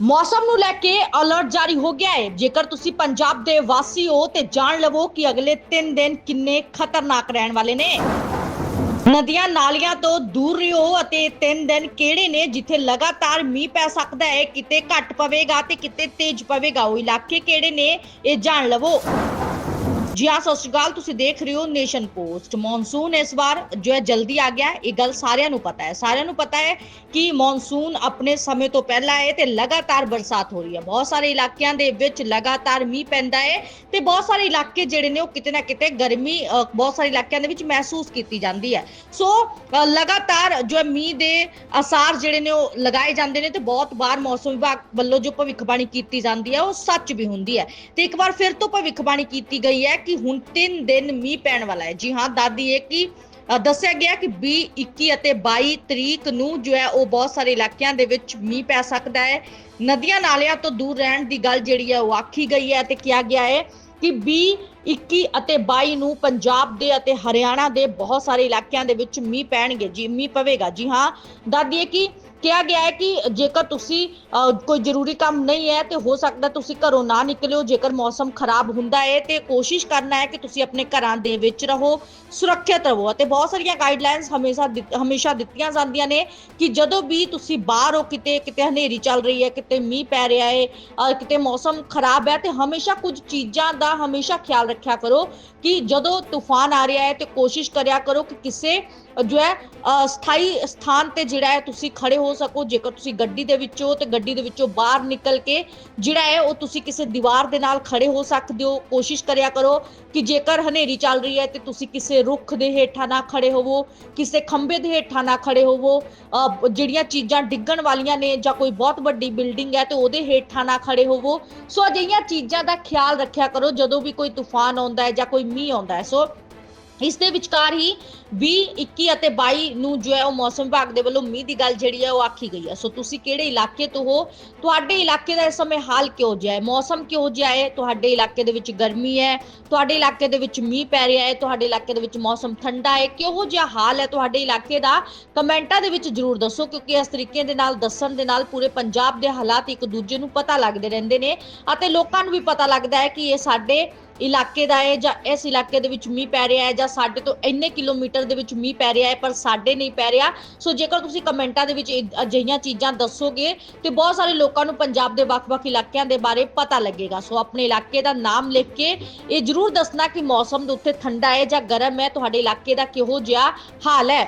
ਮੌਸਮ ਨੂੰ ਲੈ ਕੇ ਅਲਰਟ ਜਾਰੀ ਹੋ ਗਿਆ ਹੈ। ਜੇਕਰ ਤੁਸੀਂ ਪੰਜਾਬ ਦੇ ਵਾਸੀ ਹੋ, ਤੇ ਜਾਣ ਲਵੋ ਕਿ ਅਗਲੇ 3 ਦਿਨ ਕਿੰਨੇ ਖਤਰਨਾਕ ਰਹਿਣ ਵਾਲੇ ਨੇ। ਨਦੀਆਂ ਨਾਲੀਆਂ ਤੋਂ ਦੂਰ ਰਹੋ ਅਤੇ 3 ਦਿਨ ਕਿਹੜੇ ਨੇ ਜਿੱਥੇ ਲਗਾਤਾਰ ਮੀਂਹ ਪੈ ਸਕਦਾ ਹੈ, ਕਿਤੇ ਘੱਟ ਪਵੇਗਾ ਤੇ ਕਿਤੇ ਤੇਜ਼ ਪਵੇਗਾ। ਉਹ ਇਲਾਕੇ ਕਿਹੜੇ ਨੇ, ਇਹ ਜਾਣ ਲਵੋ। ਜੀ ਹਾਂ, ਸਤਿ ਸ਼੍ਰੀ ਅਕਾਲ। ਤੁਸੀਂ ਦੇਖ ਰਹੇ ਹੋ ਨੇਸ਼ਨ ਪੋਸਟ। ਮੌਨਸੂਨ ਇਸ ਵਾਰ ਜੋ ਹੈ ਜਲਦੀ ਆ ਗਿਆ ਇਹ ਗੱਲ ਸਾਰਿਆਂ ਨੂੰ ਪਤਾ ਹੈ। ਸਾਰਿਆਂ ਨੂੰ ਪਤਾ ਹੈ ਕਿ ਮੌਨਸੂਨ ਆਪਣੇ ਸਮੇਂ ਤੋਂ ਪਹਿਲਾਂ ਹੈ ਤੇ ਲਗਾਤਾਰ ਬਰਸਾਤ ਹੋ ਰਹੀ ਹੈ। ਬਹੁਤ ਸਾਰੇ ਇਲਾਕਿਆਂ ਦੇ ਵਿੱਚ ਲਗਾਤਾਰ ਮੀਂਹ ਪੈਂਦਾ ਹੈ ਤੇ ਬਹੁਤ ਸਾਰੇ ਇਲਾਕੇ ਜਿਹੜੇ ਨੇ ਉਹ ਕਿਤੇ ਨਾ ਕਿਤੇ ਗਰਮੀ ਬਹੁਤ ਸਾਰੇ ਇਲਾਕਿਆਂ ਦੇ ਵਿੱਚ ਮਹਿਸੂਸ ਕੀਤੀ ਜਾਂਦੀ ਹੈ। ਸੋ ਲਗਾਤਾਰ ਜੋ ਹੈ ਮੀਂਹ ਦੇ ਅਸਾਰ ਜਿਹੜੇ ਨੇ ਉਹ ਲਗਾਏ ਜਾਂਦੇ ਨੇ ਤੇ ਬਹੁਤ ਵਾਰ ਮੌਸਮ ਵਿਭਾਗ ਵੱਲੋਂ ਜੋ ਭਵਿੱਖਬਾਣੀ ਕੀਤੀ ਜਾਂਦੀ ਹੈ ਉਹ ਸੱਚ ਵੀ ਹੁੰਦੀ ਹੈ। ਤੇ ਇੱਕ ਵਾਰ ਫਿਰ ਤੋਂ ਭਵਿੱਖਬਾਣੀ ਕੀਤੀ ਗਈ ਹੈ ਕਿ ਹੁਣ 3 ਦਿਨ ਮੀਂਹ ਪੈਣ ਵਾਲਾ ਹੈ। ਜੀ ਹਾਂ, ਦਾਦੀ ਇਹ ਕਿ ਦੱਸਿਆ ਗਿਆ ਕਿ 20 21 ਅਤੇ 22 ਤਰੀਕ ਨੂੰ ਜੋ ਹੈ, ਉਹ ਬਹੁਤ ਸਾਰੇ ਇਲਾਕਿਆਂ ਦੇ ਵਿੱਚ ਮੀਂਹ ਪੈ ਸਕਦਾ ਹੈ। ਨਦੀਆਂ ਨਾਲਿਆਂ ਤੋਂ ਦੂਰ ਰਹਿਣ ਦੀ ਗੱਲ ਜਿਹੜੀ ਹੈ, ਉਹ ਆਖੀ ਗਈ ਹੈ ਤੇ ਕਿਹਾ ਗਿਆ ਹੈ ਕਿ 20 21 ਅਤੇ 22 ਨੂੰ ਪੰਜਾਬ ਦੇ ਅਤੇ ਹਰਿਆਣਾ ਦੇ ਬਹੁਤ ਸਾਰੇ ਇਲਾਕਿਆਂ ਦੇ ਵਿੱਚ ਮੀਂਹ ਪੈਣਗੇ। ਜੀ, ਮੀਂਹ ਪਵੇਗਾ। ਜੀ ਹਾਂ ਦੱਸਦੀਏ ਕਿ ਕਿਹਾ ਗਿਆ ਹੈ ਕਿ ਜੇਕਰ ਤੁਸੀਂ ਕੋਈ ਜ਼ਰੂਰੀ ਕੰਮ ਨਹੀਂ ਹੈ ਤੇ ਹੋ ਸਕਦਾ ਤੁਸੀਂ ਘਰੋਂ ਨਾ ਨਿਕਲਿਓ। ਜੇਕਰ ਮੌਸਮ ਖਰਾਬ ਹੁੰਦਾ ਹੈ ਤੇ ਕੋਸ਼ਿਸ਼ ਕਰਨਾ ਹੈ ਕਿ ਤੁਸੀਂ ਆਪਣੇ ਘਰਾਂ ਦੇ ਵਿੱਚ ਰਹੋ, ਸੁਰੱਖਿਅਤ ਰਹੋ ਅਤੇ ਬਹੁਤ ਸਾਰੀਆਂ ਗਾਈਡਲਾਈਨਸ ਹਮੇਸ਼ਾ ਦਿੱਤ- ਹਮੇਸ਼ਾ ਦਿੱਤੀਆਂ ਜਾਂਦੀਆਂ ਨੇ ਕਿ ਜਦੋਂ ਵੀ ਤੁਸੀਂ ਬਾਹਰ ਹੋ, ਕਿਤੇ ਕਿਤੇ ਹਨੇਰੀ ਚੱਲ ਰਹੀ ਹੈ, ਕਿਤੇ ਮੀਂਹ ਪੈ ਰਿਹਾ ਹੈ ਕਿਤੇ ਮੌਸਮ ਖਰਾਬ ਹੈ ਤੇ ਹਮੇਸ਼ਾ ਕੁਝ ਚੀਜ਼ਾਂ ਦਾ ਹਮੇਸ਼ਾ ਖਿਆਲ ਰੱਖਿਆ ਕਰੋ ਕਿ ਜਦੋਂ ਤੂਫਾਨ ਆ ਰਿਹਾ ਹੈ ਤੇ ਕੋਸ਼ਿਸ਼ ਕਰਿਆ ਕਰੋ ਕਿ ਕਿਸੇ ਜੋ ਹੈ ਸਥਾਈ ਸਥਾਨ ਤੇ ਜਿਹੜਾ ਹੈ ਤੁਸੀਂ ਖੜੇ ਹੋ ਸਕੋ। ਜੇਕਰ ਤੁਸੀਂ ਗੱਡੀ ਦੇ ਵਿੱਚੋਂ ਤੇ ਗੱਡੀ ਦੇ ਵਿੱਚੋਂ ਬਾਹਰ ਨਿਕਲ ਕੇ ਜਿਹੜਾ ਹੈ ਉਹ ਤੁਸੀਂ ਕਿਸੇ ਦੀਵਾਰ ਦੇ ਨਾਲ ਖੜੇ ਹੋ ਸਕਦੇ ਹੋ। ਕੋਸ਼ਿਸ਼ ਕਰਿਆ ਕਰੋ ਕਿ ਜੇਕਰ ਹਨੇਰੀ ਚੱਲ ਰਹੀ ਹੈ ਤੇ ਤੁਸੀਂ ਕਿਸੇ ਰੁੱਖ ਦੇ ਹੇਠਾਂ ਨਾ ਖੜੇ ਹੋਵੋ ਕਿਸੇ ਖੰਭੇ ਦੇ ਹੇਠਾਂ ਨਾ ਖੜੇ ਹੋਵੋ। ਅ, ਜਿਹੜੀਆਂ ਚੀਜ਼ਾਂ ਡਿੱਗਣ ਵਾਲੀਆਂ ਨੇ ਜਾਂ ਕੋਈ ਬਹੁਤ ਵੱਡੀ ਬਿਲਡਿੰਗ ਹੈ ਤੇ ਉਹਦੇ ਹੇਠਾਂ ਨਾ ਖੜੇ ਹੋਵੋ। ਸੋ ਅਜਿਹੀਆਂ ਚੀਜ਼ਾਂ ਦਾ ਖਿਆਲ ਰੱਖਿਆ ਕਰੋ। ਜਦੋਂ ਵੀ ਕੋਈ ਤੂਫਾਨ ਤੂਫਾਨ ਆਉਂਦਾ ਹੈ ਜਾਂ ਕੋਈ ਮੀਂਹ ਆਉਂਦਾ ਹੈ। ਸੋ ਇਸ ਦੇ ਵਿਚਕਾਰ ਹੀ 20 21 ਅਤੇ 22 ਨੂੰ ਜੋ ਹੈ ਉਹ ਮੌਸਮ ਵਿਭਾਗ ਦੇ ਵੱਲੋਂ ਮੀਂਹ ਦੀ ਗੱਲ ਜਿਹੜੀ ਹੈ ਉਹ ਆਖੀ ਗਈ ਹੈ। ਸੋ ਤੁਸੀਂ ਕਿਹੜੇ ਇਲਾਕੇ ਤੋਂ ਹੋ? ਤੁਹਾਡੇ ਇਲਾਕੇ ਦਾ ਇਸ ਸਮੇਂ ਹਾਲ ਕਿਹੋ ਜਿਹਾ ਹੈ? ਮੌਸਮ ਕਿਹੋ ਜਿਹਾ ਹੈ? ਤੁਹਾਡੇ ਇਲਾਕੇ ਦੇ ਵਿੱਚ ਗਰਮੀ ਹੈ? ਤੁਹਾਡੇ ਇਲਾਕੇ ਦੇ ਵਿੱਚ ਮੀਂਹ ਪੈ ਰਿਹਾ ਹੈ? ਤੁਹਾਡੇ ਇਲਾਕੇ ਦੇ ਵਿੱਚ ਮੌਸਮ ਠੰਡਾ ਹੈ? ਕਿਹੋ ਜਿਹਾ ਹਾਲ ਹੈ ਤੁਹਾਡੇ ਇਲਾਕੇ ਦਾ? ਕਮੈਂਟਾਂ ਦੇ ਵਿੱਚ ਜਰੂਰ ਦੱਸੋ, ਕਿਉਂਕਿ ਇਸ ਤਰੀਕੇ ਦੇ ਨਾਲ, ਦੱਸਣ ਦੇ ਨਾਲ ਪੂਰੇ ਪੰਜਾਬ ਦੇ ਹਾਲਾਤ ਇੱਕ ਦੂਜੇ ਨੂੰ ਪਤਾ ਲੱਗਦੇ ਰਹਿੰਦੇ ਨੇ ਅਤੇ ਲੋਕਾਂ ਨੂੰ ਵੀ ਪਤਾ ਲੱਗਦਾ ਹੈ ਕਿ ਇਹ ਸਾਡੇ ਇਲਾਕੇ ਦਾ ਹੈ ਜਾਂ ਇਸ ਇਲਾਕੇ ਦੇ ਵਿੱਚ ਮੀਂਹ ਪੈ ਰਿਹਾ ਹੈ ਜਾਂ ਸਾਡੇ ਤੋਂ ਇੰਨੇ ਕਿਲੋਮੀਟਰ ਦੇ ਵਿੱਚ ਮੀਂਹ ਪੈ ਰਿਹਾ ਹੈ ਪਰ ਸਾਡੇ ਨਹੀਂ ਪੈ ਰਿਹਾ। ਸੋ ਜੇਕਰ ਤੁਸੀਂ ਕਮੈਂਟਾਂ ਦੇ ਵਿੱਚ ਇਹ ਅਜਿਹੀਆਂ ਚੀਜ਼ਾਂ ਦੱਸੋਗੇ ਤੇ ਬਹੁਤ ਸਾਰੇ ਲੋਕਾਂ ਨੂੰ ਪੰਜਾਬ ਦੇ ਵੱਖ-ਵੱਖ ਇਲਾਕਿਆਂ ਦੇ ਬਾਰੇ ਪਤਾ ਲੱਗੇਗਾ। ਸੋ ਆਪਣੇ ਇਲਾਕੇ ਦਾ ਨਾਮ ਲਿਖ ਕੇ ਇਹ ਜਰੂਰ ਦੱਸਣਾ ਕਿ ਮੌਸਮ ਦੇ ਉੱਤੇ ਠੰਡਾ ਹੈ ਜਾਂ ਗਰਮ ਹੈ। ਤੁਹਾਡੇ ਇਲਾਕੇ ਦਾ ਕਿਹੋ ਜਿਹਾ ਹਾਲ ਹੈ?